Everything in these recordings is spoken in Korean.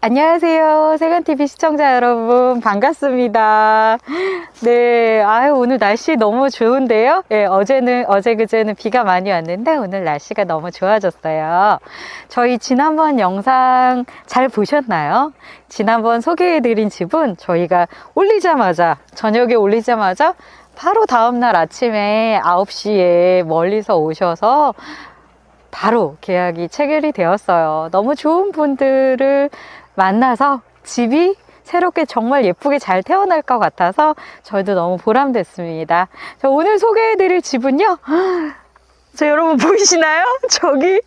안녕하세요. 세간TV 시청자 여러분, 반갑습니다. 네, 아유, 오늘 날씨 너무 좋은데요? 예, 어제는, 어제 그제는 비가 많이 왔는데, 오늘 날씨가 너무 좋아졌어요. 저희 지난번 영상 잘 보셨나요? 지난번 소개해드린 집은 저희가 올리자마자, 저녁에 올리자마자, 바로 다음날 아침에 9시에 멀리서 오셔서 바로 계약이 체결이 되었어요. 너무 좋은 분들을 만나서 집이 새롭게 정말 예쁘게 잘 태어날 것 같아서 저희도 너무 보람됐습니다. 자, 오늘 소개해드릴 집은요. 저 여러분 보이시나요? 저기,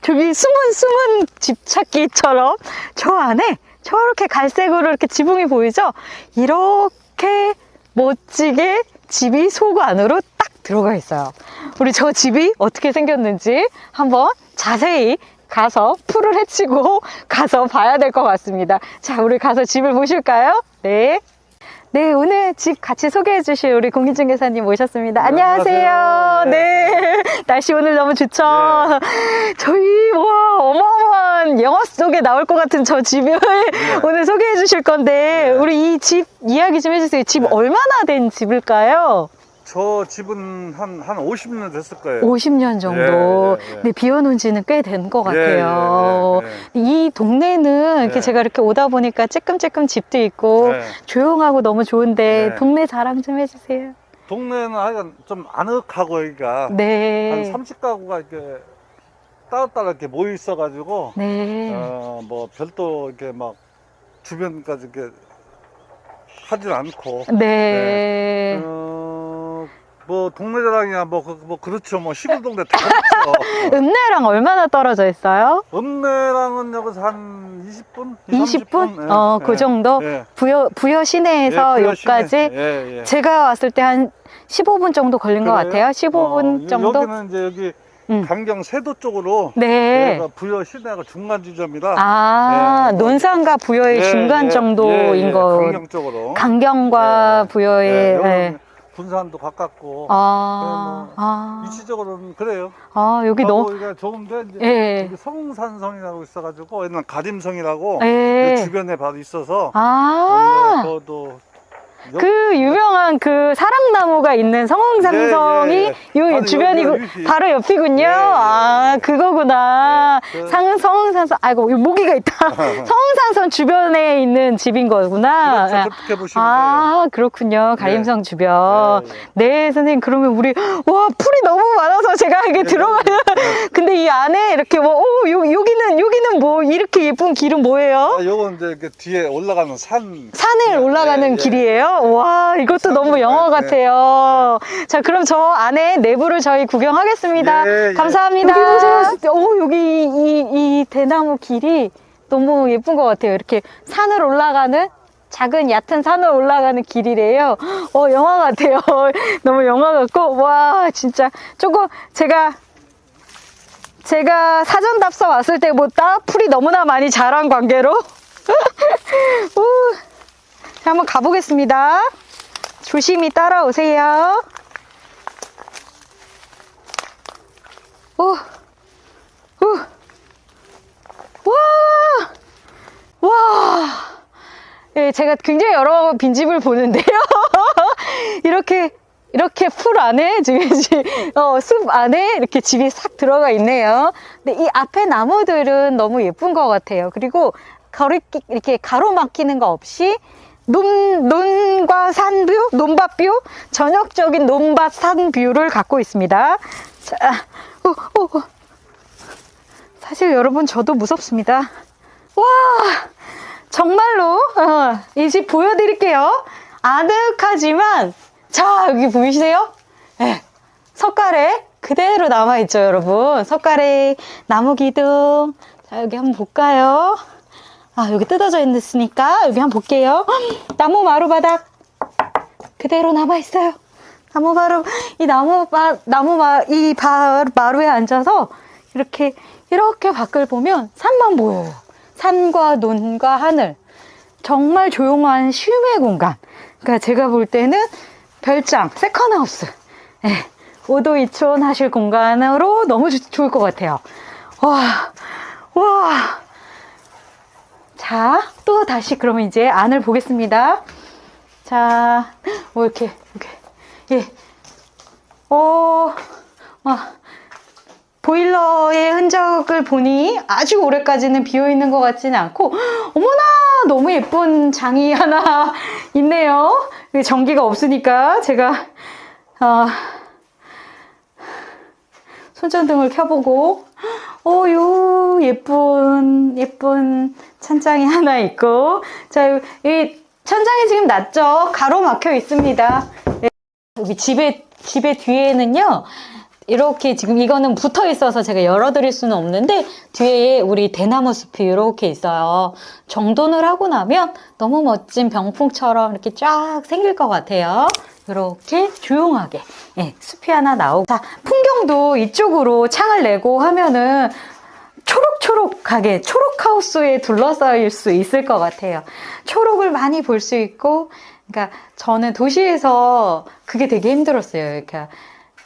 저기 숨은 숨은 집 찾기처럼 저 안에 저렇게 갈색으로 이렇게 지붕이 보이죠? 이렇게 멋지게 집이 속 안으로 딱 들어가 있어요. 우리 저 집이 어떻게 생겼는지 한번 자세히 가서 풀을 헤치고 가서 봐야 될 것 같습니다. 자, 우리 가서 집을 보실까요? 네. 네, 오늘 집 같이 소개해 주실 우리 공인중개사님 모셨습니다. 네, 안녕하세요. 안녕하세요. 네. 날씨 오늘 너무 좋죠? 네. 저희, 와, 어마어마한 영화 속에 나올 것 같은 저 집을 오늘 소개해 주실 건데, 네. 우리 이 집 이야기 좀 해주세요. 집 네. 얼마나 된 집일까요? 저 집은 한, 한 50년 됐을 거예요. 50년 정도. 예, 예, 예. 근데 비워놓은 지는 꽤 된것 예, 같아요. 예, 이 동네는 이렇게 예. 제가 이렇게 오다 보니까 찔끔찔끔 집도 있고 예. 조용하고 너무 좋은데 예. 동네 자랑 좀 해주세요. 동네는 하여간 좀 아늑하고 여기가 네. 한 30가구가 이렇게 따로따로 이렇게 모여 있어가지고 네. 어, 뭐 별도 이렇게 막 주변까지 이렇게 하진 않고 네. 어, 뭐 동네 자랑이야 뭐, 그- 뭐 그렇죠 뭐 시골 동네 다 그렇죠 읍내랑 얼마나 떨어져 있어요? 읍내랑은 여기서 한 20분? 20분? 어, 그 정도? 예. 부여, 부여 시내에서 여기까지 예, 예. 제가 왔을 때 한 15분 정도 걸린 것 그래요? 같아요. 15분 어, 정도? 여기는 이제 여기 음. 강경 세도 쪽으로 네. 여기가 부여 시내가 중간 지점이라 아, 예. 논산과 부여의 예, 중간 예, 정도인 예, 예, 거. 강경 쪽으로 강경과 예, 부여의 예, 예. 여기는 군산도 가깝고 아, 뭐 아, 위치적으로는 그래요. 아, 여기 너무, 여기가 좋은데 이제 예, 성산성이라고 있어가지고 옛날 가림성이라고 예. 그 주변에 바로 있어서 아, 네, 그것도 그 유명한 그 사랑나무가 있는 성흥산성이 예, 예, 요 바로 주변이고 여기, 여기. 바로 옆이군요. 예, 예, 아, 예. 그거구나. 예, 그- 상 성흥산성 아이고 여기 모기가 있다. 성흥산성 주변에 있는 집인 거구나. 그렇죠. 그렇게 보시면 아, 그렇군요. 가림성 주변. 예, 예. 네, 선생님. 그러면 우리, 와, 풀이 너무 많아서 제가 이게. 네. 근데 이 안에 이렇게 뭐, 오, 요, 여기는, 여기는 뭐, 이렇게 예쁜 길은 뭐예요? 아, 요건 이제 이렇게 뒤에 올라가는 산. 산을 예, 올라가는 예, 예. 길이에요? 와, 이것도 너무 영화 가야 돼. 같아요. 자, 그럼 저 안에 내부를 저희 구경하겠습니다. 예, 예. 감사합니다. 여기 보세요. 오, 여기 이, 이 대나무 길이 너무 예쁜 것 같아요. 이렇게 산을 올라가는 작은 얕은 산을 올라가는 길이래요. 어, 영화 같아요. 너무 영화 같고, 와, 진짜 조금 제가 제가 사전 답사 왔을 때보다 풀이 너무나 많이 자란 관계로 우. 자, 한번 가보겠습니다. 조심히 따라오세요. 오, 오, 와, 와. 예, 제가 굉장히 여러 빈집을 보는데요. 이렇게, 이렇게 풀 안에, 지금, 지- 어, 숲 안에 이렇게 집이 싹 들어가 있네요. 근데 이 앞에 나무들은 너무 예쁜 것 같아요. 그리고 거리, 이렇게 가로막히는 거 없이 논, 논과 산뷰, 논밭뷰, 전역적인 논밭 산뷰를 갖고 있습니다. 자, 오, 오, 오. 사실 여러분 저도 무섭습니다. 와, 정말로 어, 이집 보여드릴게요. 아늑하지만 자 여기 보이세요? 네, 석가래 그대로 남아있죠 여러분. 석가래 나무 기둥. 자 여기 한번 볼까요? 아 여기 뜯어져 있으니까 여기 한번 볼게요. 나무 마루바닥 그대로 남아있어요. 나무 마루 이 나무 마 나무 마이 마루에 앉아서 이렇게 이렇게 밖을 보면 산만 보여요. 산과 논과 하늘. 정말 조용한 쉼의 공간. 그러니까 제가 볼 때는 별장, 세컨하우스. 예, 5도 2촌 하실 공간으로 너무 좋- 좋을 것 같아요. 와, 와. 자, 자, 또 다시 그러면 이제 안을 보겠습니다. 자, 뭐 이렇게, 이렇게, 예. 어, 와, 보일러의 흔적을 보니 아주 오래까지는 비어 있는 것 같지는 않고, 어머나! 너무 예쁜 장이 하나 있네요. 전기가 없으니까 제가, 어, 손전등을 켜보고, 어, 요, 예쁜, 예쁜 천장이 하나 있고, 자, 요- 이 천장이 지금 낮죠? 가로 막혀 있습니다. 네, 여기 집에, 집에 뒤에는요, 이렇게 지금 이거는 붙어 있어서 제가 열어드릴 수는 없는데, 뒤에 우리 대나무 숲이 이렇게 있어요. 정돈을 하고 나면 너무 멋진 병풍처럼 이렇게 쫙 생길 것 같아요. 이렇게 조용하게 예, 숲이 하나 나오고 자 풍경도 이쪽으로 창을 내고 하면은 초록초록하게 초록하우스에 둘러싸일 수 있을 것 같아요. 초록을 많이 볼 수 있고 그러니까 저는 도시에서 그게 되게 힘들었어요. 그러니까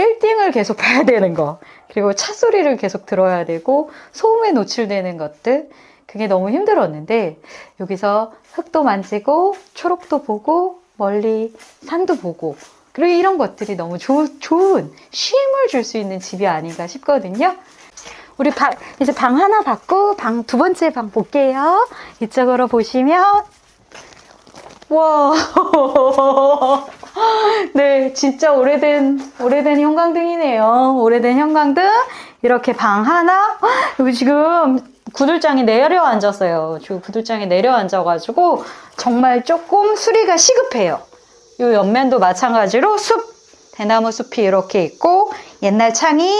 빌딩을 계속 봐야 되는 거 그리고 차 소리를 계속 들어야 되고 소음에 노출되는 것들 그게 너무 힘들었는데 여기서 흙도 만지고 초록도 보고 멀리 산도 보고 그리고 이런 것들이 너무 조, 좋은 쉼을 줄 수 있는 집이 아닌가 싶거든요. 우리 방, 이제 방 하나 받고 방 두 번째 방 볼게요. 이쪽으로 보시면 와, 네, 진짜 오래된 오래된 형광등이네요. 오래된 형광등 이렇게 방 하나 여기 지금 구들장이 내려 앉았어요. 지금 구들장이 내려 앉아가지고 정말 조금 수리가 시급해요. 이 옆면도 마찬가지로 숲 대나무 숲이 이렇게 있고 옛날 창이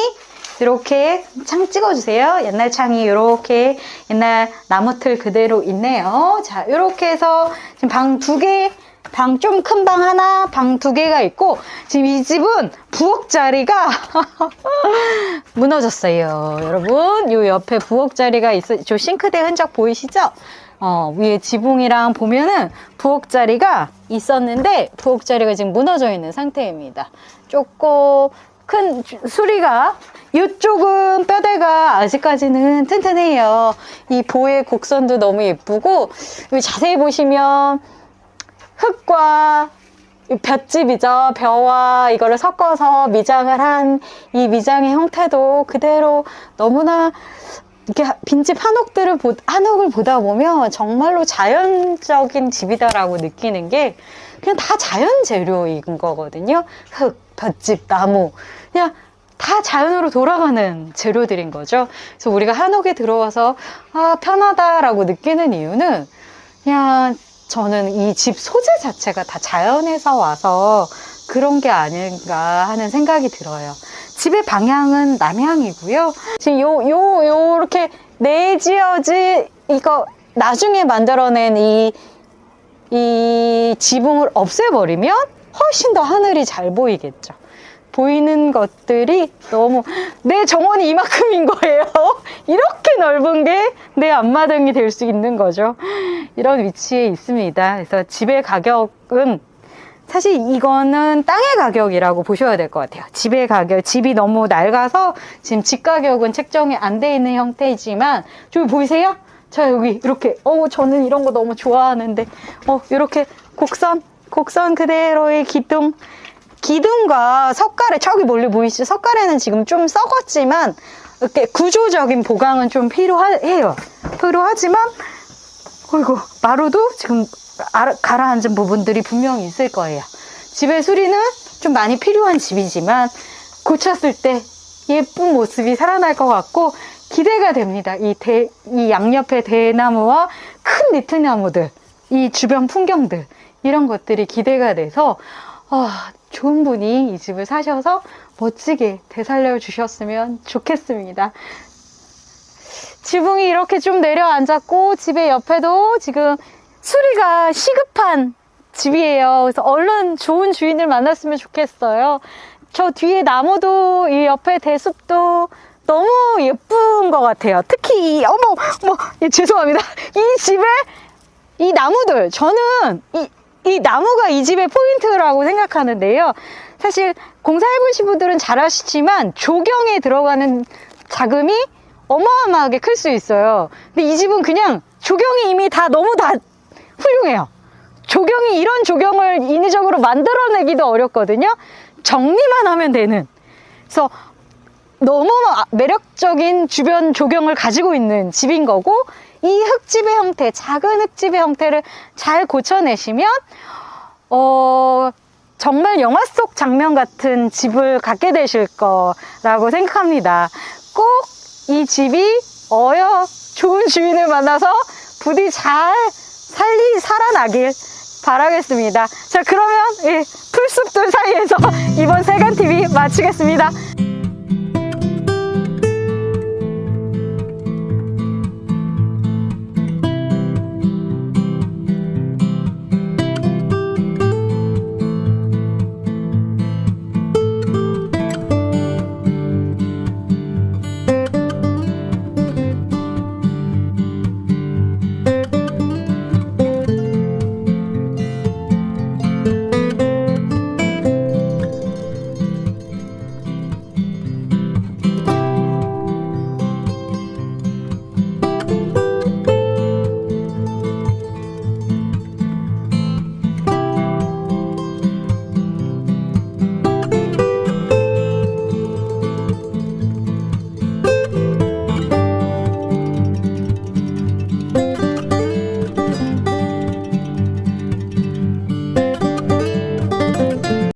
이렇게 창 찍어주세요. 옛날 창이 이렇게 옛날 나무틀 그대로 있네요. 자, 이렇게 해서 지금 방 두 개, 방 좀 큰 방 하나, 방 두 개가 있고 지금 이 집은 부엌 자리가 무너졌어요. 여러분, 요 옆에 부엌 자리가 있어, 저 싱크대 흔적 보이시죠? 어, 위에 지붕이랑 보면은 부엌 자리가 있었는데 부엌 자리가 지금 무너져 있는 상태입니다. 조금 큰 주- 수리가 이쪽은 뼈대가 아직까지는 튼튼해요. 이 보의 곡선도 너무 예쁘고 자세히 보시면 흙과 이 볏집이죠. 벼와 이거를 섞어서 미장을 한 이 미장의 형태도 그대로 너무나 이렇게 빈집 한옥들을 보, 한옥을 보다 보면 정말로 자연적인 집이다라고 느끼는 게 그냥 다 자연 재료인 거거든요. 흙, 볏집, 나무. 그냥 다 자연으로 돌아가는 재료들인 거죠. 그래서 우리가 한옥에 들어와서 아, 편하다라고 느끼는 이유는 그냥 저는 이 집 소재 자체가 다 자연에서 와서 그런 게 아닌가 하는 생각이 들어요. 집의 방향은 남향이고요. 지금 요, 요, 요렇게 내지어지, 이거 나중에 만들어낸 이, 이 지붕을 없애버리면 훨씬 더 하늘이 잘 보이겠죠. 보이는 것들이 너무 내 정원이 이만큼인 거예요. 이렇게 넓은 게 내 앞마당이 될 수 있는 거죠. 이런 위치에 있습니다. 그래서 집의 가격은 사실 이거는 땅의 가격이라고 보셔야 될 것 같아요. 집의 가격, 집이 너무 낡아서 지금 집 가격은 책정이 안 돼 있는 형태이지만 저기 보이세요? 자 여기 이렇게 어 저는 이런 거 너무 좋아하는데 어 이렇게 곡선 곡선 그대로의 기둥 기둥과 석가래 저기 멀리 보이시죠? 석가래는 지금 좀 썩었지만 이렇게 구조적인 보강은 좀 필요해요. 필요하지만 어이구 마루도 지금 아- 가라앉은 부분들이 분명히 있을 거예요. 집의 수리는 좀 많이 필요한 집이지만 고쳤을 때 예쁜 모습이 살아날 것 같고 기대가 됩니다. 이, 대, 이 양옆의 대나무와 큰 니트나무들, 이 주변 풍경들 이런 것들이 기대가 돼서 아, 좋은 분이 이 집을 사셔서 멋지게 되살려 주셨으면 좋겠습니다. 지붕이 이렇게 좀 내려앉았고 집의 옆에도 지금 수리가 시급한 집이에요. 그래서 얼른 좋은 주인을 만났으면 좋겠어요. 저 뒤에 나무도 이 옆에 대숲도 너무 예쁜 것 같아요. 특히 이 어머 어머 예, 죄송합니다. 이 집에 이 나무들 저는 이, 이 나무가 이 집의 포인트라고 생각하는데요. 사실 공사해보신 분들은 잘 아시지만 조경에 들어가는 자금이 어마어마하게 클 수 있어요. 근데 이 집은 그냥 조경이 이미 다 너무 다 훌륭해요. 조경이 이런 조경을 인위적으로 만들어내기도 어렵거든요. 정리만 하면 되는. 그래서 너무 매력적인 주변 조경을 가지고 있는 집인 거고 이 흙집의 형태, 작은 흙집의 형태를 잘 고쳐내시면 어 정말 영화 속 장면 같은 집을 갖게 되실 거라고 생각합니다. 꼭 이 집이 어여 좋은 주인을 만나서 부디 잘 살리 살아나길 바라겠습니다. 자 그러면 이 풀숲들 사이에서 이번 세간 TV 마치겠습니다.